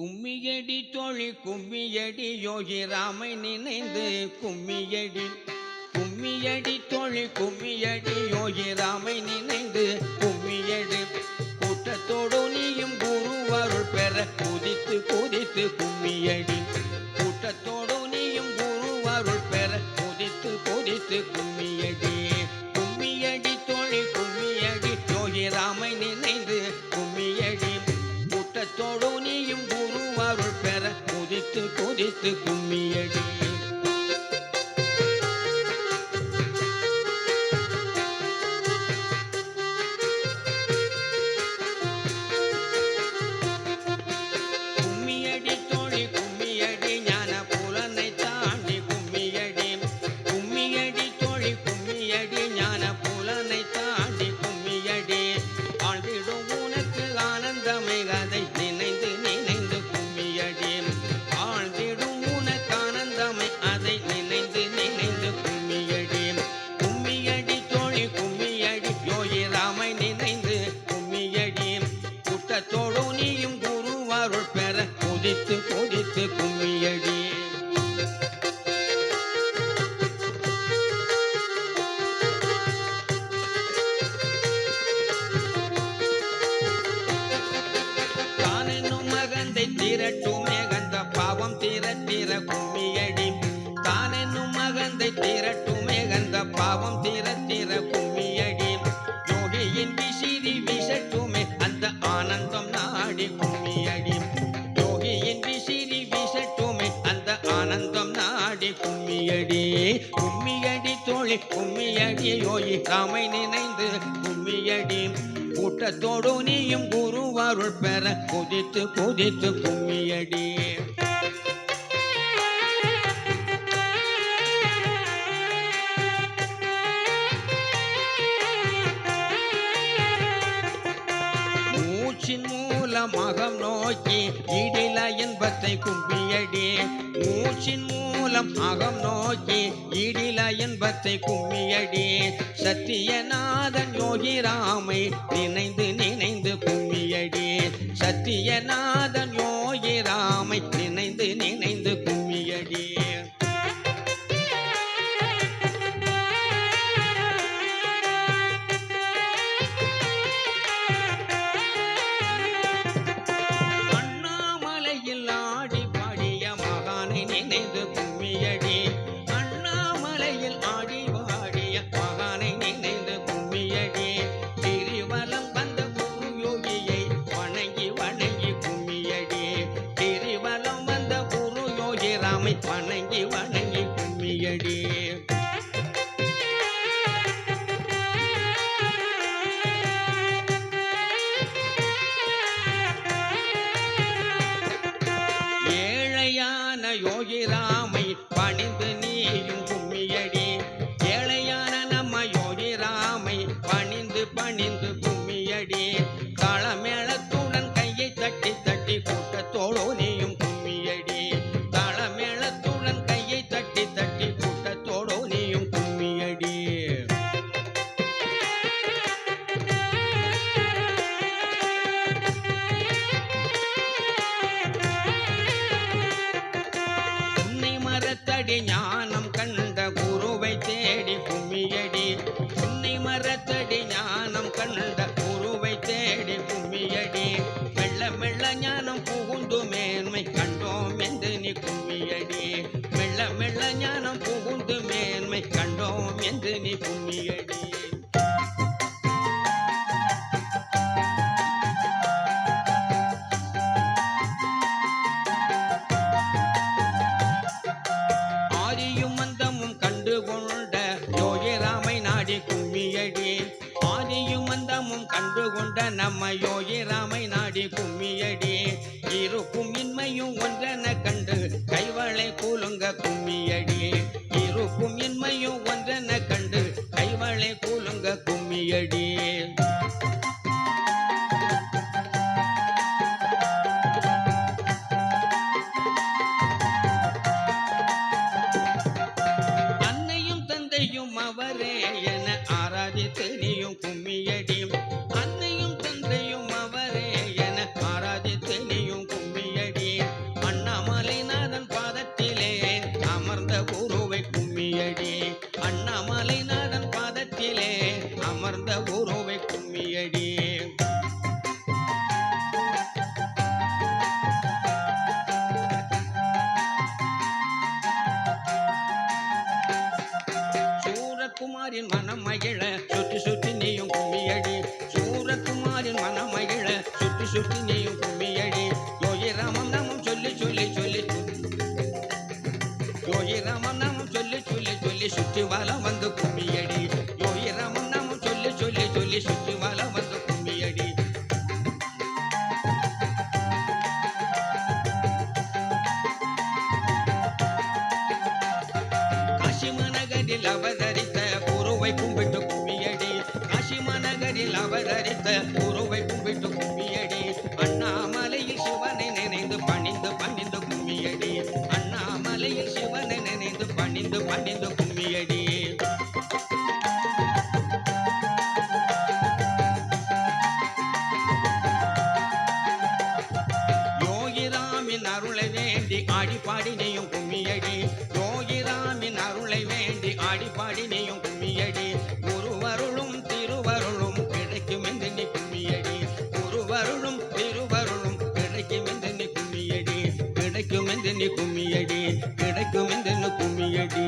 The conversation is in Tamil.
கும்மியடி தோழி கும்மியடி யோகி ராமை நினைந்து கும்மியடி. கும்மியடி தோழி கும்மியடி யோகி ராமை நினைந்து கும்மியடி. கூட்டத்தோடு நீயும் குருவருள் பெற குதித்து குதித்து கும்மியடி. எடுத்து கும்மியடி. திரட்டுமே கந்த பாவம் தீர தீர கும்மியடி. தானென்னும் மகந்தை திரட்டுமே கந்த பாவம் தீர தீர கும்மியடி. யோகியின் விசிறி விசட்டுமே அந்த ஆனந்தம் நாடி கும்மியடி. யோகியின் விசிறி விசட்டுமே அந்த ஆனந்தம் நாடி கும்மியடி. கும்மியடி தோழி கும்மியடி யோகி ராமை நினைந்து கும்மியடி. கூட்டத்தோடு நீயும் குருவாருள் பெற குதித்து குதித்து கும்மியடி. மூச்சின் மூலம் நோக்கி இடில இன்பத்தை கும்பியடி. மூச்சின் மூலம் அகம் நோக்கி இடில இன்பத்தை கும்மியடி. சத்தியநாதன் யோகி ராமை நினைந்து நினைந்து கும்மியடி. சத்தியநாதன் குரு வணங்கி வணங்கி கும்மியடி ஏழையான யோகிராமை பணிந்து நீயும் மரத்தடி ஞானம் கண்ட குருவை தேடி கும்மியடி சின்னை மரத்தடி ஞானம் கண்ட யோகிராமை கும்மியடேன் கும்மியடி ஆதியும் மந்தமும் கண்டு கொண்ட நம்ம யோகிராமை நாடி கும்மியடி இருக்கும் இன்மையும் ஒன்றென கண்டு கைவளை கூலுங்க கும்மியடியே. மனமகிழ சுற்றி சுற்றி நீயும் கும்மியடி. சூரகுமாரின் மனமகிழ சுற்றி சுற்றி நீயும் கும்மியடி. யோகி ராமம் நாமம் சொல்லி சொல்லி சொல்லி யோகி ராமம் நாமம் சொல்லி சொல்லி சொல்லி சுற்றி வலம் வந்து கும்மியடி. யோகி ராமம் நாமம் சொல்லி சொல்லி சொல்லி சுற்றி. the கும்மியடி கிடைக்கும் என்று கும்மியடி.